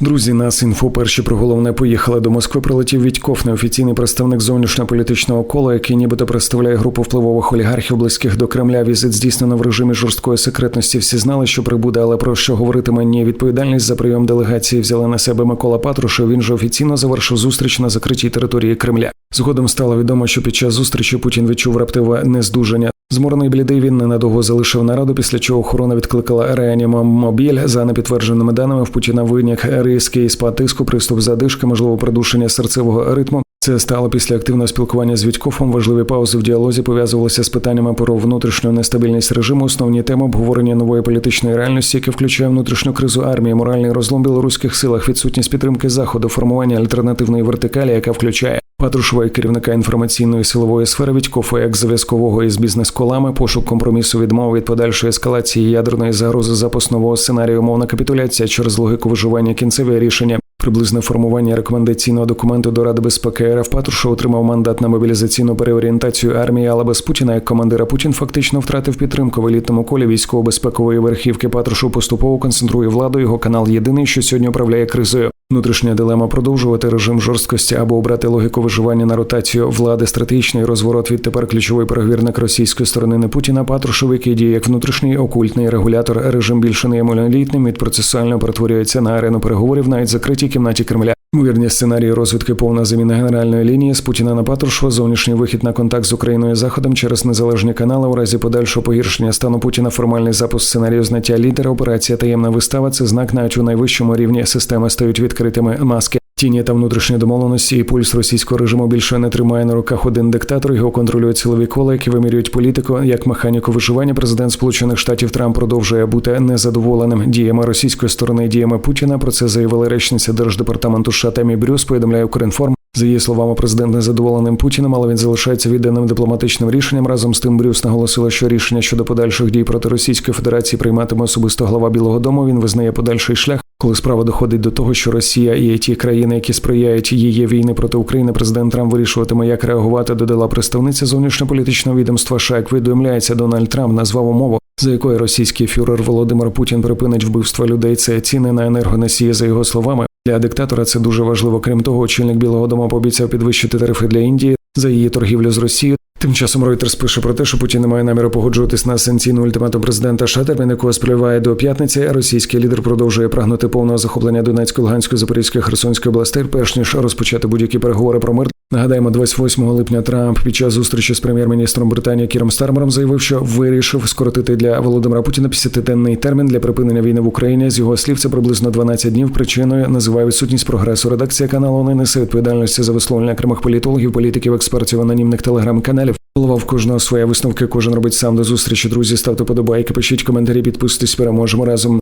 Друзі, нас інфо перші про головне поїхали до Москви. Прилетів Відьков, неофіційний представник зовнішньополітичного кола, який нібито представляє групу впливових олігархів близьких до Кремля. Візит здійснено в режимі жорсткої секретності. Всі знали, що прибуде, але про що говоритиме ні. Відповідальність за прийом делегації взяла на себе Микола Патрушев. Він же офіційно завершив зустріч на закритій території Кремля. Згодом стало відомо, що під час зустрічі Путін відчув раптове нездужання. Зморений блідий він ненадовго залишив нараду, після чого охорона відкликала реанімомобіль. За непідтвердженими даними в Путіна виник різкий спад тиску, приступ задишки, можливо, придушення серцевого ритму. Це стало після активного спілкування з Вітькофом. Важливі паузи в діалозі пов'язувалися з питаннями про внутрішню нестабільність режиму. Основні теми обговорення нової політичної реальності, яке включає внутрішню кризу армії, моральний розлом білоруських силах, відсутність підтримки заходу, формування альтернативної вертикалі, яка включає Патрушова як керівника інформаційної силової сфери Відькофа як зв'язкового із бізнес-колами, пошук компромісу відмови від подальшої ескалації ядерної загрози запуск нового сценарію, мовна капітуляція через логіку виживання кінцеве рішення. Приблизне формування рекомендаційного документу до Ради безпеки РФ Патрушев отримав мандат на мобілізаційну переорієнтацію армії, але без Путіна як командира Путін фактично втратив підтримку в елітному колі військово-безпекової верхівки. Патрушев поступово концентрує владу. Його канал єдиний, що сьогодні управляє кризою. Внутрішня дилема продовжувати режим жорсткості або обрати логіку виживання на ротацію влади, стратегічний розворот. Відтепер ключовий переговірник російської сторони не Путіна Патрушев, який діє як внутрішній окультний регулятор. Режим більше не є монолітним, від процесуально перетворюється на арену переговорів, навіть закритій кімнаті Кремля. Ймовірні сценарії розвитки повна заміна генеральної лінії з Путіна на Патрушева, зовнішній вихід на контакт з Україною і Заходом через незалежні канали у разі подальшого погіршення стану Путіна. Формальний запуск сценарію зняття лідера. Операція таємна вистава. Це знак навіть у найвищому рівні системи стають відкритими маски. Тіні та внутрішні домовленості і пульс російського режиму більше не тримає на руках один диктатор. Його контролюють силові кола, які вимірюють політику як механіку виживання. Президент Сполучених Штатів Трамп продовжує бути незадоволеним діями російської сторони і діями Путіна. Про це заявила речниця держдепартаменту США Темі Брюс. Повідомляє Укрінформ. За її словами, президент незадоволеним Путіним, але він залишається відданим дипломатичним рішенням. Разом з тим Брюс наголосила, що рішення щодо подальших дій проти Російської Федерації прийматиме особисто глава Білого Дому. Він визнає подальший шлях. Коли справа доходить до того, що Росія і ті країни, які сприяють її війни проти України, президент Трамп вирішуватиме, як реагувати, додала представниця зовнішньополітичного відомства США. Як повідомляється, Дональд Трамп назвав умову, за якою російський фюрер Володимир Путін припинить вбивство людей. Це ціни на енергоносії, за його словами. Для диктатора це дуже важливо. Крім того, очільник Білого Дому пообіцяв підвищити тарифи для Індії за її торгівлю з Росією. Тим часом Reuters пише про те, що Путін не має наміру погоджуватись на санкційну ультиматум президента США, термін якого спливає до п'ятниці. Російський лідер продовжує прагнути повного захоплення Донецької, Луганської, Запорізької, Херсонської областей, перш ніж розпочати будь-які переговори про мир. Нагадаємо, 28 липня Трамп під час зустрічі з прем'єр-міністром Британії Кіром Стармером заявив, що вирішив скоротити для Володимира Путіна 50-денний термін для припинення війни в Україні. З його слів, це приблизно 12 днів. Причиною називає відсутність прогресу. Редакція каналу не несе відповідальності за висловлення окремих політологів, політиків, експертів, анонімних телеграм-каналів. Голова в кожного своя висновки. Кожен робить сам до зустрічі. Друзі, ставте подобайки, пишіть коментарі, підписуйтесь. Переможемо разом.